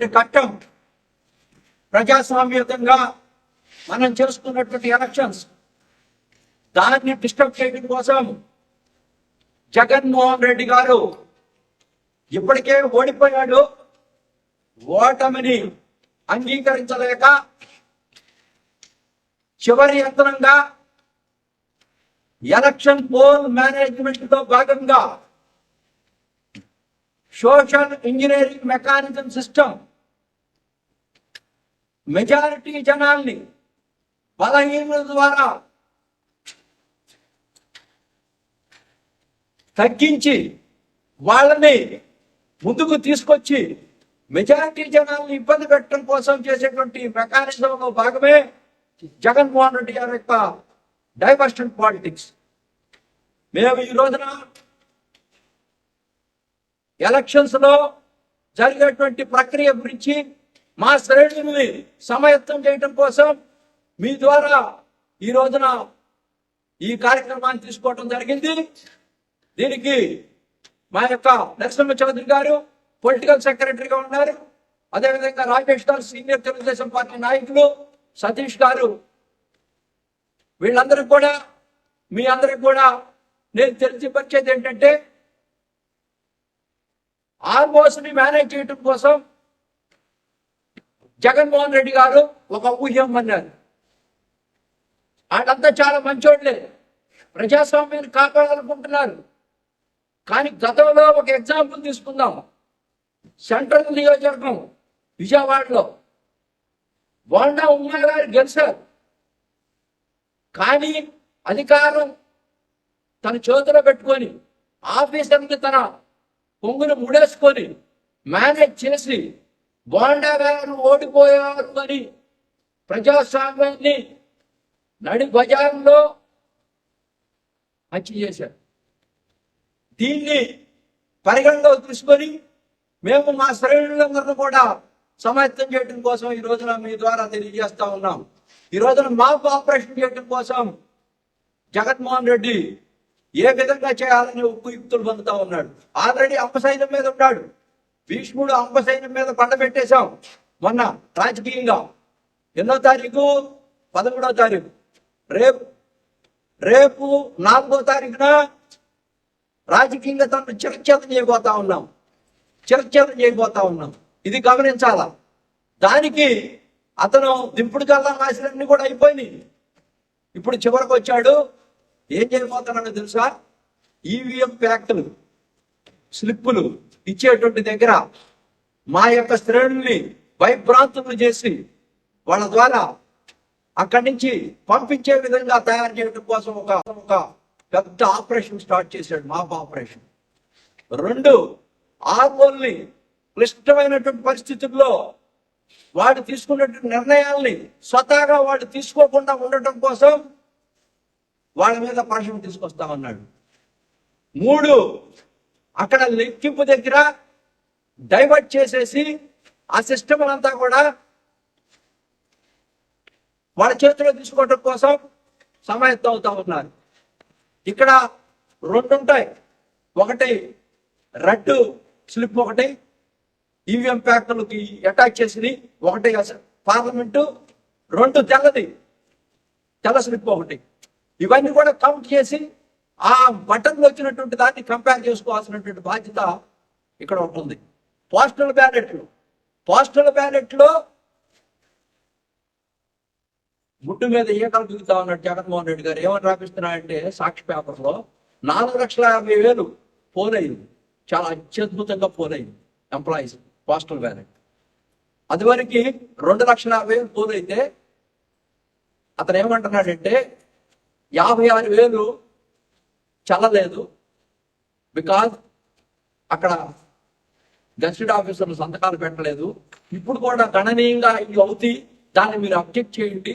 వచ్చేటువంటి ఘట్టం ప్రజాస్వామ్యతంగా మనం చేసుకున్నటువంటి ఎలక్షన్స్ దాన్ని డిస్టర్బ్ చేయడం కోసం జగన్మోహన్ రెడ్డి గారు ఇప్పటికే ఓడిపోయాడు. ఓటమిని అంగీకరించలేక చివరి యంత్రంగా ఎలక్షన్ పోల్ మేనేజ్మెంట్తో భాగంగా social engineering mechanism system majority జనాల్ని బలహీనుల ద్వారా తగ్గించి వాళ్ళని ముందుకు తీసుకొచ్చి మెజారిటీ జనాల్ని ఇబ్బంది పెట్టడం కోసం చేసేటువంటి మెకానిజంలో భాగమే జగన్మోహన్ రెడ్డి గారి యొక్క డైవర్షన్ పాలిటిక్స్. మేము ఈ రోజున ఎలక్షన్స్లో జరిగేటువంటి ప్రక్రియ గురించి మా శ్రేణుల్ని సమయత్తం చేయడం కోసం మీ ద్వారా ఈ రోజున ఈ కార్యక్రమాన్ని తీసుకోవడం జరిగింది. దీనికి మా యొక్క నరసింహ చౌదరి గారు పొలిటికల్ సెక్రటరీగా ఉన్నారు. అదేవిధంగా రాజేష్ గారు సీనియర్ తెలుగుదేశం పార్టీ నాయకులు సతీష్ గారు. వీళ్ళందరూ కూడా మీ అందరికి కూడా నేను తెలిసిపరిచేది ఏంటంటే ఆల్మోస్ట్ని మేనేజ్ చేయడం కోసం జగన్మోహన్ రెడ్డి గారు ఒక ఊహ్యం అన్నారు. వాళ్ళంతా చాలా మంచోళ్ళే. ప్రజాస్వామ్యాన్ని కాపాడాలనుకుంటున్నారు. కానీ గతంలో ఒక ఎగ్జాంపుల్ తీసుకుందాం. సెంట్రల్ నియోజకవర్గం విజయవాడలో. బోండా ఉమ్మా గారు గెలిచారు. కానీ అధికారం తన చేతిలో పెట్టుకొని ఆఫీసర్ని తన పొంగును ముడేసుకొని మేనేజ్ చేసి బోండా గారు ఓడిపోయారు అని ప్రజాస్వామ్యాన్ని నడి బజార్లో హత్య చేశారు. దీన్ని పరిగణలో తీసుకొని మేము మా శ్రేణులందరూ కూడా సమాయత్తం చేయడం కోసం ఈ రోజున మీ ద్వారా తెలియజేస్తా ఉన్నాం. ఈ రోజున మాకు ఆపరేషన్ చేయడం కోసం జగన్మోహన్ రెడ్డి ఏ విధంగా చేయాలని ఉపయుక్తులు పొందుతా ఉన్నాడు. ఆల్రెడీ అప్పసైతం మీద ఉన్నాడు. భీష్ముడు అంపసైన్యం మీద పండ పెట్టేశాం. మొన్న రాజకీయంగా. ఎన్నో తారీఖు? పదమూడో తారీఖు. రేపు రేపు నాలుగో తారీఖున రాజకీయంగా తను చిరచ్ఛేదం చేయబోతా ఉన్నాం. చిరచ్ఛేదం చేయబోతా ఉన్నాం. ఇది గమనించాలా? దానికి అతను దింపుడు కల్లా నాశనన్నీ కూడా అయిపోయినాయి. ఇప్పుడు చివరికి వచ్చాడు. ఏం చేయబోతున్నాడో తెలుసా? ఈవీఎం ప్యాక్టులు స్లిప్పులు ఇచ్చేటువంటి దగ్గర మా యొక్క శ్రేణుల్ని భయభ్రాంతులు చేసి వాళ్ళ ద్వారా అక్కడి నుంచి పంపించే విధంగా తయారు చేయడం కోసం ఒక ఒక పెద్ద ఆపరేషన్ స్టార్ట్ చేశాడు మాప్ ఆపరేషన్. రెండు ఆర్మోల్ని క్లిష్టమైనటువంటి పరిస్థితుల్లో వాడు తీసుకున్నటువంటి నిర్ణయాల్ని స్వతహాగా వాడు తీసుకోకుండా ఉండటం కోసం వాళ్ళ మీద పరిశ్రమ తీసుకొస్తా ఉన్నాడు. మూడు అక్కడ లెక్కింపు దగ్గర డైవర్ట్ చేసేసి ఆ సిస్టమ్ అంతా కూడా వాళ్ళ చేతిలో తీసుకోవడం కోసం సమాయత్తం అవుతా ఉన్నారు. ఇక్కడ రెండు ఉంటాయి. ఒకటి రెడ్ స్లిప్ ఒకటి ఈవీఎం ప్యాక్లకి అటాచ్ చేసింది ఒకటి పార్లమెంటు రెండు తెల్లది తెల్ల స్లిప్ ఒకటి. ఇవన్నీ కూడా కౌంట్ చేసి ఆ బటన్లు వచ్చినటువంటి దాన్ని కంపేర్ చేసుకోవాల్సినటువంటి బాధ్యత ఇక్కడ ఉంటుంది. పోస్టల్ బ్యాలెట్లు పోస్టల్ బ్యాలెట్లో ముట్టు మీద ఈకలు దిగుతా ఉన్నాడు జగన్మోహన్ రెడ్డి గారు. ఏమని రాపిస్తున్నాడంటే సాక్షి పేపర్లో నాలుగు లక్షల యాభై వేలు పోలైంది చాలా అత్యద్భుతంగా పోలైంది ఎంప్లాయీస్ పోస్టల్ బ్యాలెట్ అదివరకు రెండు లక్షల యాభై వేలు పోలైతే అతను ఏమంటున్నాడంటే యాభై ఆరు వేలు చల్లలేదు. బికాజ్ అక్కడ గస్టెడ్ ఆఫీసర్లు సంతకాలు పెట్టలేదు. ఇప్పుడు కూడా గణనీయంగా ఇవి అవుతాయి దాన్ని మీరు అబ్జెక్ట్ చేయండి.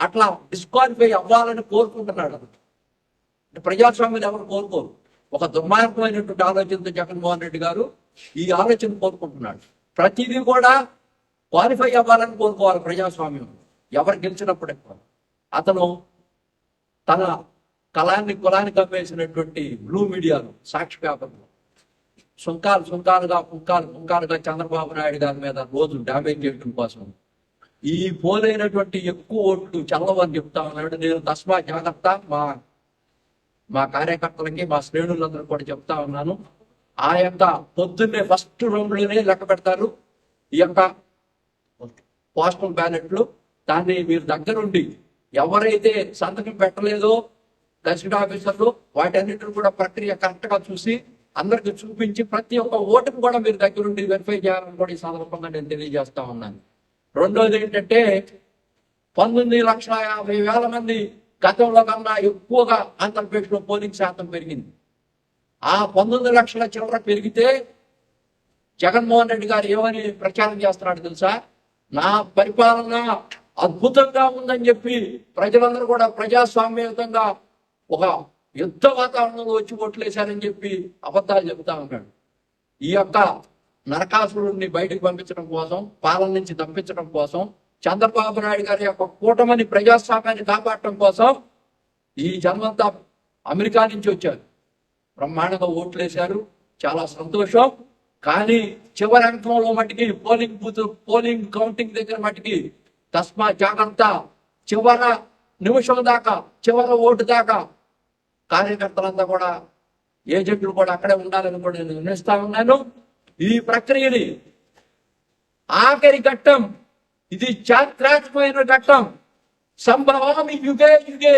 అట్లా డిస్క్వాలిఫై అవ్వాలని కోరుకుంటున్నాడు అంటే ప్రజాస్వామ్యం ఎవరు కోరుకోరు. ఒక దుర్మార్గమైనటువంటి ఆలోచనతో జగన్మోహన్ రెడ్డి గారు ఈ ఆలోచన కోరుకుంటున్నాడు. ప్రతిదీ కూడా క్వాలిఫై అవ్వాలని కోరుకోవాలి ప్రజాస్వామ్యం ఎవరు గెలిచినప్పుడు అతను తన కళాన్ని కులాన్ని కమ్మేసినటువంటి బ్లూ మీడియాలో సాక్షి పేపర్లో సుంకాలు సుంకాలుగా పుంకాలు పుంకాలుగా చంద్రబాబు నాయుడు గారి మీద రోజు డ్యామేజ్ చేయడం కోసం. ఈ పోలైనటువంటి ఎక్కువ ఓట్లు చల్లవని చెప్తా ఉన్నాడు. నేను తస్మా జాగ్రత్త. మా మా కార్యకర్తలకి మా శ్రేణులందరూ కూడా చెప్తా ఉన్నాను. ఆ యొక్క పొద్దున్నే ఫస్ట్ రౌండ్లోనే లెక్క పెడతారు. ఈ యొక్క పోస్టల్ బ్యాలెట్లు. దాన్ని మీరు దగ్గరుండి ఎవరైతే సంతకం పెట్టలేదో గజిట్ ఆఫీసర్లు వాటన్నిటిని కూడా ప్రక్రియ కరెక్ట్గా చూసి అందరికి చూపించి ప్రతి ఒక్క ఓటుకు కూడా మీరు దగ్గరుండి వెరిఫై చేయాలని కూడా ఈ సందర్భంగా నేను తెలియజేస్తా ఉన్నాను. రెండోది ఏంటంటే పంతొమ్మిది లక్షల యాభై వేల మంది గతంలో కన్నా ఎక్కువగా ఆంధ్రప్రదేశ్లో పోలింగ్ శాతం పెరిగింది. ఆ పంతొమ్మిది లక్షల చిల్లర పెరిగితే జగన్మోహన్ రెడ్డి గారు ఏమని ప్రచారం చేస్తున్నాడు తెలుసా? నా పరిపాలన అద్భుతంగా ఉందని చెప్పి ప్రజలందరూ కూడా ప్రజాస్వామ్యయుతంగా ఒక యుద్ధ వాతావరణంలో వచ్చి ఓట్లేశారని చెప్పి అబద్ధాలు చెబుతా ఉన్నాడు. ఈ యొక్క నరకాసురుడిని బయటకు పంపించడం కోసం పాలన నుంచి తప్పించడం కోసం చంద్రబాబు నాయుడు గారి యొక్క కూటమిని ప్రజాస్వామ్యాన్ని కాపాడటం కోసం ఈ జన్మంతా అమెరికా నుంచి వచ్చారు. బ్రహ్మాండంగా ఓట్లేశారు. చాలా సంతోషం. కానీ చివరి అంకంలో మటుకి పోలింగ్ బూత్ పోలింగ్ కౌంటింగ్ దగ్గర మటుకి తస్మా జాగ్రత్త. చివర నిమిషం దాకా చివర ఓటు దాకా కార్యకర్తలంతా కూడా ఏజెంట్లు కూడా అక్కడే ఉండాలని కూడా నేను నిర్ణయిస్తా ఉన్నాను. ఈ ప్రక్రియని ఆఖరి ఘట్టం ఇది చారిత్రాత్మకమైన ఘట్టం. సంభవామి యుగే యుగే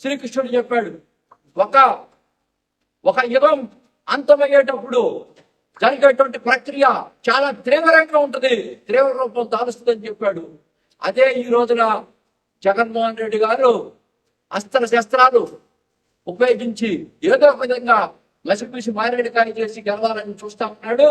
శ్రీకృష్ణుడు చెప్పాడు. ఒక ఒక యుగం అంతమయ్యేటప్పుడు జరిగేటువంటి ప్రక్రియ చాలా తీవ్రంగా ఉంటుంది. తీవ్ర రూపం దాలుస్తుందని చెప్పాడు. అదే ఈ రోజున జగన్మోహన్ రెడ్డి గారు అస్త్ర శస్త్రాలు ఉపయోగించి ఏదో విధంగా మసిపూసి మారేడుకాయ చేసి గెలవాలని చూస్తా ఉన్నాడు.